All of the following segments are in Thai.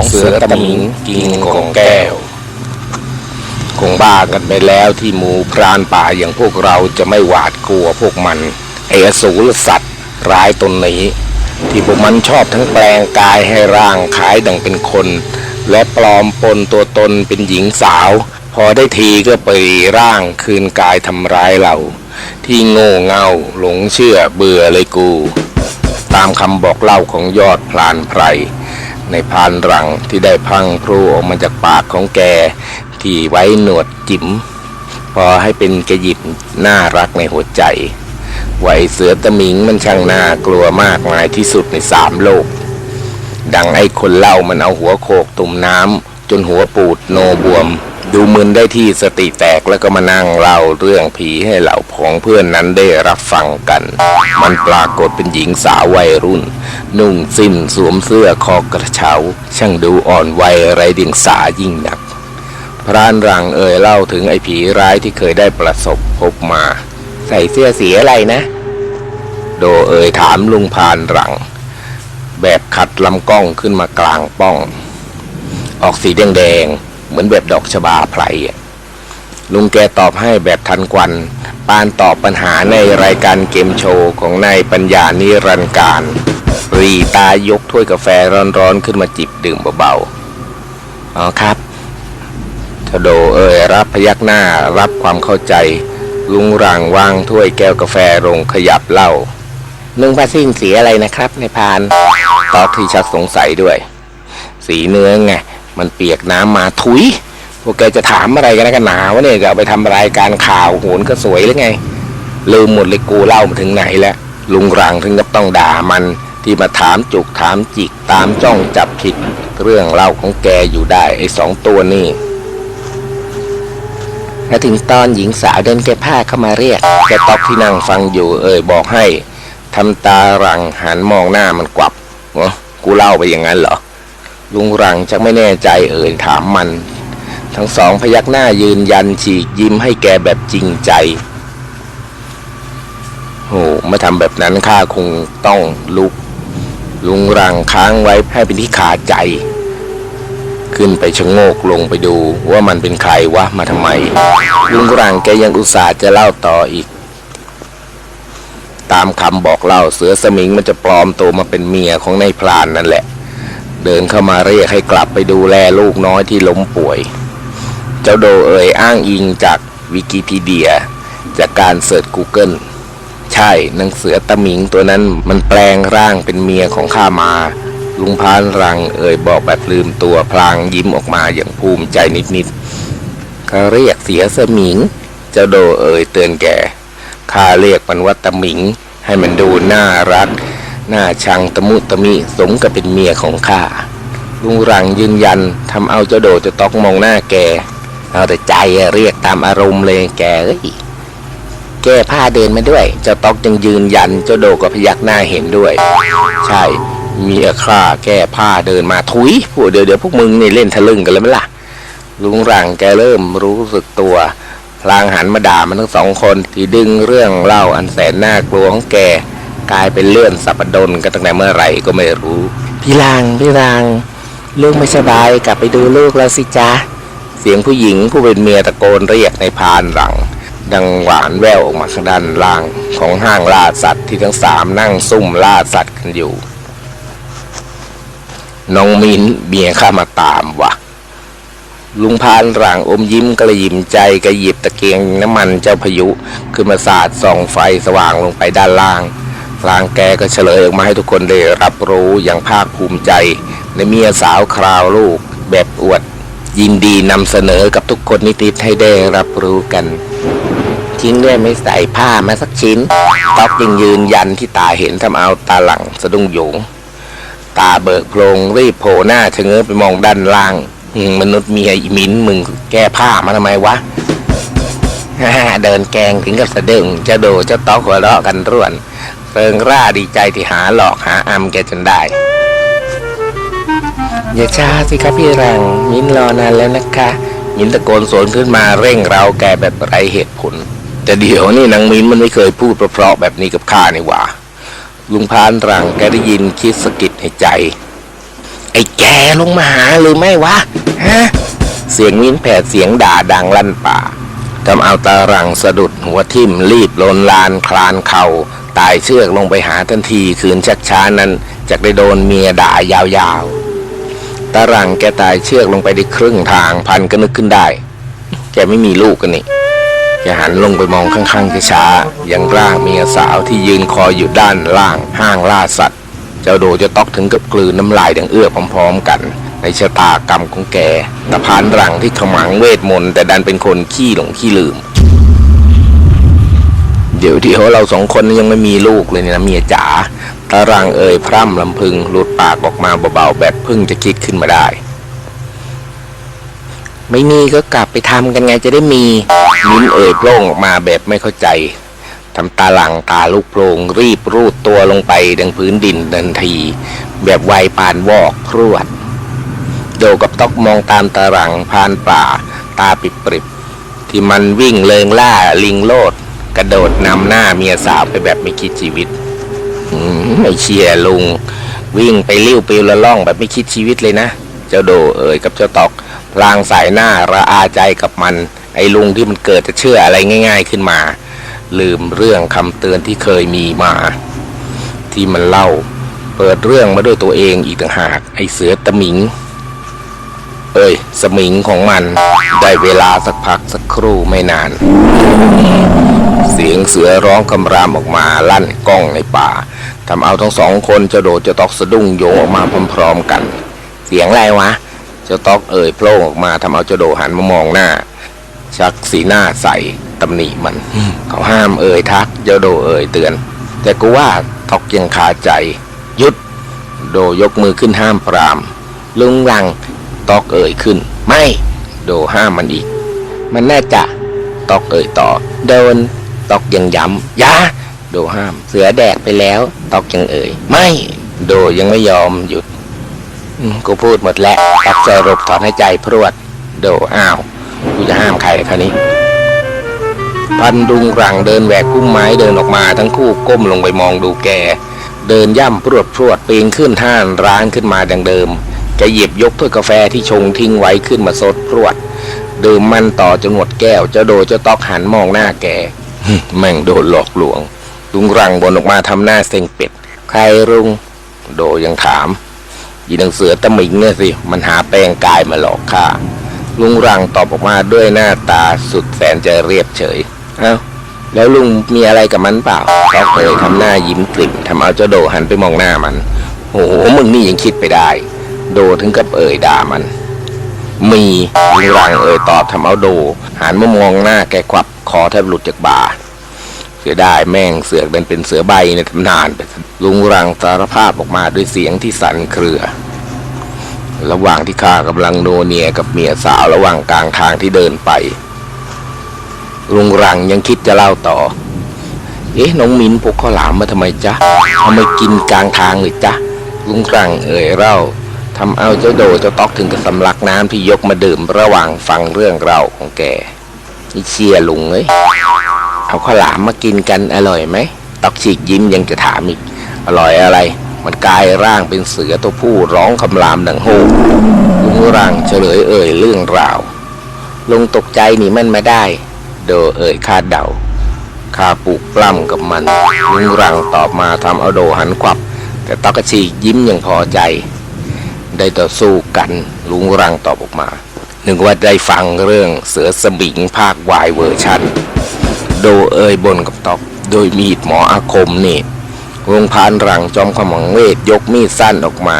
ของเสือตะมิงกินของแก้ว คงบ้ากันไปแล้วที่หมูพรานป่าอย่างพวกเราจะไม่หวาดกลัวพวกมันไอ้อสูรสัตว์ ร้ายตนนี้ ที่พวกมันชอบทั้งแปลงกายให้ร่างขายดังเป็นคน และปลอมปนตัวตนเป็นหญิงสาว พอได้ทีก็ไปร่างคืนกายทำร้ายเรา ที่โง่เง่าหลงเชื่อเบื่อเลยกู ตามคำบอกเล่าของยอดพลานไพร ในพานรังที่ได้พังพรูออกมาจากปากของแก ที่ไว้หนวดจิ๋มพอให้เป็นกระหยิบน่ารักในหัวใจไว้เสือตะมิงมันช่างน่ากลัวมากมายที่สุดในสามโลก ดังไอ้คนเล่ามันเอาหัวโขกตุ่มน้ำจนหัวปูดโนบวม ดูมึนได้ที่สติแตกแล้วก็มานั่งเล่าเรื่องผีให้เหล่าผองเพื่อนนั้นได้รับฟังกัน มันปรากฏเป็นหญิงสาววัยรุ่น นุ่งสิ้นสวมเสื้อคอกระเช้า ช่างดูอ่อนวัยไรเดียงสายิ่งนัก พรานรังเอ่ยเล่าถึงไอ้ผีร้ายที่เคยได้ประสบพบมา ใส่เสื้อสีอะไรนะ โดเอ่ยถามลุงพานรัง แบบขัดลำกล้องขึ้นมากลางป้อง ออกสีแดงๆ เหมือนแบบดอกชบาไพรอะลุงแกตอบให้แบบทันควัน ปานตอบปัญหาในรายการเกมโชว์ของนายปัญญานิรันการ รีตายกถ้วยกาแฟร้อนๆขึ้นมาจิบดื่มเบาๆ อ๋อครับชโดเอ่ยรับพยักหน้ารับความเข้าใจ ลุงรังวางถ้วยแก้วกาแฟลงขยับเหล้านึ่งผ้าสิ้นสีอะไรนะครับในพานตอกที่ชักสงสัยด้วย สีเนื้อไง มันเปียกน้ำมาถุยพวกแกจะถามอะไรกันนะกันหนาวะเนี่ยจะเอาไปทำรายการข่าวโหนก็สวยหรือไงลืมหมดเลยกูเล่ามาถึงไหนแล้วลุงรังถึงกับต้องด่ามันที่มาถามจุกถามจิกตามจ้องจับผิดเรื่องเล่าของแกอยู่ได้ไอ้สองตัวนี่และถึงตอนหญิงสาวเดินแกผ้าเข้ามาเรียกแกต๊อกที่นั่งฟังอยู่ เอ่ยบอกให้ทำตารังหันมองหน้ามันกวับเหรอกูเล่าไปอย่างนั้นเหรอ ลุงรังจะไม่แน่ใจเอ่ยถามมัน ทั้งสองพยักหน้ายืนยันฉีกยิ้มให้แกแบบจริงใจโหมาทำแบบนั้นข้าคงต้องลุก ลุงรังค้างไว้ให้เป็นที่ขาใจ ขึ้นไปชะโงกลงไปดูว่ามันเป็นใครวะมาทำไม ลุงรังแกยังอุตส่าห์จะเล่าต่ออีก ตามคำบอกเล่าเสือสมิงมันจะปลอมตัวมาเป็นเมียของนายพรานนั่นแหละ เดินเข้ามาเรียกให้กลับไปดูแลลูกน้อยที่ล้มป่วย เจ้าโดเอ่ยอ้างอิงจากวิกิพีเดีย จากการเสิร์ช Google ใช่นางเสือตะหมิงตัวนั้นมันแปลงร่างเป็นเมียของข้ามา ลุงพานรังเอ่ยบอกแบบลืมตัวพลางยิ้มออกมาอย่างภูมิใจนิดๆเขาเรียกเสียสมิง เจ้าโดเอ่ยเตือนแกข้าเรียกมันว่าตะหมิงให้มันดูน่ารัก น่าชังตะมุตะมิสมกับเป็นเมียของข้าลุงรังยืนยันทำเอาเจ้าโดจะตอกมองหน้าแก เอาแต่ใจเรียกตามอารมณ์เลยแกเอ้ยแก้ผ้าเดินมาด้วย เจ้าต๊อกยังยืนยัน เจ้าโดก็พยักหน้าเห็นด้วย ใช่มีอาคราแก้ผ้าเดินมาทุยพวกเดี๋ยวเดี๋ยวพวกมึงนี่เล่นทะลึ่งกันแล้วไหมล่ะ ลุงรังแกเริ่มรู้สึกตัวพลางหันมาด่ามันทั้งสองคนที่ดึงเรื่องเล่าอันแสนน่ากลัวของแก กลายเป็นเลื่อนสับปะดนกันตั้งแต่เมื่อไหร่ก็ไม่รู้ พี่ลางพี่ลางลูกไม่สบายกลับไปดูลูกแล้วสิจ๊ะ เสียงผู้หญิงผู้เป็นเมียตะโกนเรียกในพานหลัง ดังหวานแววออกมาข้างด้านล่างของห้างล่าสัตว์ที่ทั้งสามนั่งซุ่มล่าสัตว์กันอยู่น้องมินเมียข้ามาตามวะลุงพานหลังอมยิ้มกระยิมใจกระหยิบตะเกียงน้ำมันเจ้าพายุ ขึ้นมาสาดส่องไฟสว่างลงไปด้านล่าง พลางแกก็เฉลยออกมาให้ทุกคนได้รับรู้อย่างภาคภูมิใจในเมียสาวคราวลูกแบบอวด ยินดีนำเสนอกับทุกคนนิดๆให้ได้รับรู้กันทิ้งด้วยไม่ใส่ผ้ามาสักชิ้นต๊อกยังยืนยันที่ตาเห็นทำเอาตาหลังสะดุ้งโยง ตาเบิกโพลงรีบโผล่หน้าชะเง้อไปมองด้านล่างมนุษย์มียอีมินมึงแก้ผ้ามาทำไมวะเดินแกงถึงกับสะดึงเจะโดเจ้าต๊อกหัวเราะกันร่วน เริงร่าดีใจที่หาหลอกหาอำแกจนได้ อย่าช้าสิครับพี่รัง มินรอนานแล้วนะคะ มินตะโกนสวนขึ้นมาเร่งเราแกแบบไรเหตุผล แต่เดี๋ยวนี่นางมินมันไม่เคยพูดเพราะๆแบบนี้กับข้านี่หว่าลุงพานรังแกได้ยินคิดสะกิดในใจ ไอ้แกลงมาหาหรือไม่วะฮะเสียงมิ้นแผดเสียงด่าดังลั่นป่าทำเอาตารังสะดุดหัวทิ่มรีบลนลานคลานเข่า ตายเชือกลงไปหาทันทีคืนชักช้านั้นจะได้โดนเมียด่ายาวๆตารังแกตายเชือกลงไปได้ครึ่งทางพันก็นึกขึ้นได้ แกไม่มีลูกกันนี่แกหันลงไปมองข้างๆช้าๆยังร่างเมียสาวที่ยืนคอยอยู่ด้านล่างห้างล่าสัตว์ เจ้าโดจะตอกถึงกับกลืนน้ำลายดังเอื้อพร้อมๆกัน ในชะตากรรมของแกตะพานรังที่ขมังเวทมนต์แต่ดันเป็นคนขี้หลงขี้ลืม เดี๋ยวเดี๋ยวเราสองคนยังไม่มีลูกเลยเนี่ยนะเมียจ๋าตารังเอ่ยพร่ำลำพึงหลุดปากออกมาเบาๆแบบพิ่งจะคิดขึ้นมาได้ ไม่มีก็กลับไปทำกันไงจะได้มีมิ้นเอ่ยโปร่งออกมาแบบไม่เข้าใจทำตาหลังตาลุกโพลงรีบรูดตัวลงไปดังพื้นดินทันที แบบไวปานวอกพรวด โดกับตอกมองตามตาหลังพานป่า ตาปิบปริบที่มันวิ่งเลงล่าลิงโลด กระโดดนำหน้าเมียสาวไปแบบไม่คิดชีวิตมไม่เชียร์ลุง วิ่งไปเลิ้ยวปิวละล่องแบบไม่คิดชีวิตเลยนะ เจ้าโดเอ่ยกับเจ้าตอกพลางสายหน้าระอาใจกับมัน ไอ้ลุงที่มันเกิดจะเชื่ออะไรง่าย ๆขึ้นมา ลืมเรื่องคำเตือนที่เคยมีมา ที่มันเล่า เปิดเรื่องมาด้วยตัวเองอีกต่างหาก ไอ้เสือตะหมิง เอ้ย สมิงของมัน ได้เวลาสักพักสักครู่ไม่นาน เสียงเสือร้องคำรามออกมาลั่นก้องในป่าทำเอาทั้งสองคนเจะโดดเจะตอกสะดุ้งโยออกมาพร้อมๆกัน เสียงอะไรวะเจ้าตอกเอ่ยโผล่ออกมาทำเอาเจ้าโดหันมามองหน้า ชักสีหน้าใสตำหนิมัน เขาห้ามเอ่ยทักเจ้าโดเอ่ยเตือน แต่กูว่าตอกยังคาใจ ยุด โดยกมือขึ้นห้ามปราม ลุงรัง ตอกเอ่ยขึ้น ไม่ โดห้ามมันอีก มันแน่จะตอกเอ่ยต่อโดนตอกยังย้ำยาโดห้าม เสือแดกไปแล้ว ตอกยังเอ่ย ไม่ โดยังไม่ยอมหยุดกูพูดหมดแล้วตัดใจรบถอนให้ใจพรวด โดอ้าวกูจะห้ามใครคราวนี้พันดุงรังเดินแหวกพุ่มไม้เดินออกมาทั้งคู่ก้มลงไปมองดูแก เดินย่ำพรวดพรวดปีนขึ้นห้านร้างขึ้นมาดังเดิม แกหยิบยกถ้วยกาแฟที่ชงทิ้งไว้ขึ้นมาสดพรวด ดื่มมันต่อจนหมดแก้ว เจ้าโดเจ้าตอกหันมองหน้าแกแม่งโดนหลอกลวง ลุงรังบนออกมาทำหน้าเซ็งเป็ด ใครรุง โดยังถามยีนังเสือตะหมิงเนี่ยสิ มันหาแปลงกายมาหลอกข้าลุงรังตอบออกมาด้วยหน้าตาสุดแสนจะเรียบเฉย เอ้าแล้วลุงมีอะไรกับมันเปล่าเขาเคยทำหน้ายิ้มกลิ่มทำเอาเจ้าโดหันไปมองหน้ามัน โอ้โหมึงนี่ยังคิดไปได้ โดถึงกับเอ่ยด่ามัน มีลุงรังเอ่ยตอบทำเอาโด หันมามองหน้าแกควับคอแทบหลุดจากบ่า เสียดายแม่งเสือกเป็นเป็นเสือใบในตำนานไปลุงรังสารภาพออกมาด้วยเสียงที่สั่นเครือ ระหว่างที่ข้ากำลังโนเนียกับเมียสาวระหว่างกลางทางที่เดินไป ลุงรังยังคิดจะเล่าต่อ เอ๊ะน้องมิ้นพกข้าวหลามมาทำไมจ๊ะเอามกินกลางทางเลยจ๊ะลุงรังเอ่ยเล่า ทำเอาเจ้าโดเจ้าต๊อกถึงกับสำลักน้ำที่ยกมาดื่มระหว่างฟังเรื่องเล่าของแกนี่เชียลุงเอ้ยเอาข้าวหลามมากินกันอร่อยไหมต๊อกฉีกยิ้มยังจะถามอีก อร่อยอะไร มันกลายร่างเป็นเสือตัวผู้ร้องคำรามดังโฮลุงรังเฉลยเอ่ยเรื่องราวลุงตกใจหนีมันมาได้ โดเอ่ยคาดเดาข้าปลูกปล้ำกับมันลุงรังตอบมาทำเอาโดหันขวับ แต่ต๊อกกระฉีกยิ้มยังพอใจ ได้ต่อสู้กันลุงรังตอบออกมา หนึกว่าได้ฟังเรื่องเสือสมิงภาควายเวอร์ชันโดเอ่ยบนกับตอกโดยมีดหมออาคมนี่วงพานรังจอมขมังเวทยกมีดสั้นออกมา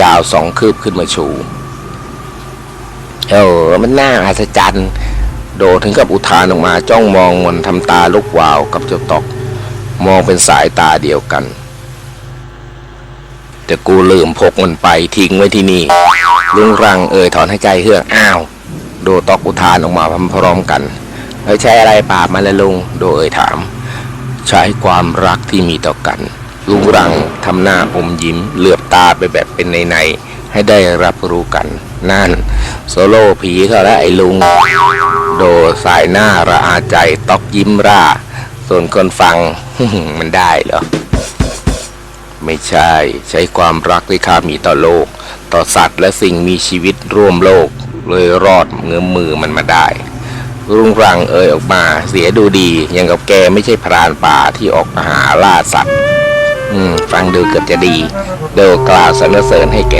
ยาวสองคืบขึ้นมาชู เออมันน่าอัศจรรย์โดถึงกับอุทานออกมาจ้องมองมันทำตาลุกวาวกับเจ้าตอก มองเป็นสายตาเดียวกัน แต่กูลืมพกมันไปทิ้งไว้ที่นี่ลุงรังเอ่ยถอนหายใจเฮือกอ้าว โดตอกอุทานออกมาพร้อมๆกันแล้วใช้อะไรปราบมันละลุงโดเอ่ยถาม ใช้ความรักที่มีต่อกัน ลุงรังทำหน้าอมยิ้มเหลือบตาไปแบบเป็นในๆให้ได้รับรู้กัน นั่น โซโล่ผีเขาแล้วไอ้ลุง โดสายหน้าระอาใจตอกยิ้มร่า ส่วนคนฟังมันได้เหรอ ไม่ใช่ ใช้ความรักที่ข้ามีต่อโลก ต่อสัตว์และสิ่งมีชีวิตร่วมโลก เลยรอดเงื้อมมือมันมาได้ รุ่งรังเอ่ยออกมาเสียดูดียังกับแกไม่ใช่พรานป่าที่ออกมาหาล่าสัตว์ อืม ฟังดูเกือบจะดี เดี๋ยวกล่าวสรรเสริญให้แก